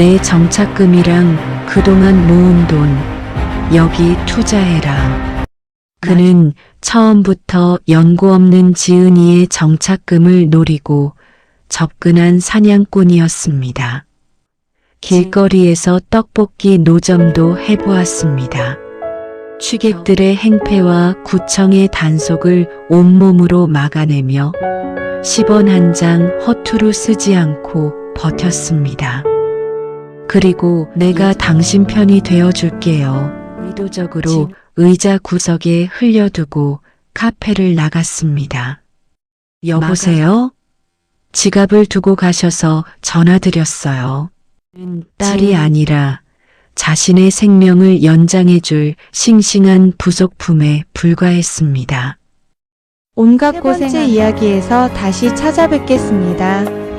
내 정착금이랑 그동안 모은 돈 여기 투자해라. 그는 처음부터 연고 없는 지은이의 정착금을 노리고 접근한 사냥꾼이었습니다. 길거리에서 떡볶이 노점도 해보았습니다. 취객들의 행패와 구청의 단속을 온몸으로 막아내며 10원 한 장 허투루 쓰지 않고 버텼습니다. 그리고 내가 당신 편이 되어 줄게요. 의도적으로 의자 구석에 흘려두고 카페를 나갔습니다. 여보세요? 지갑을 두고 가셔서 전화드렸어요. 딸이 아니라 자신의 생명을 연장해줄 싱싱한 부속품에 불과했습니다. 온갖 곳의 이야기에서 다시 찾아뵙겠습니다.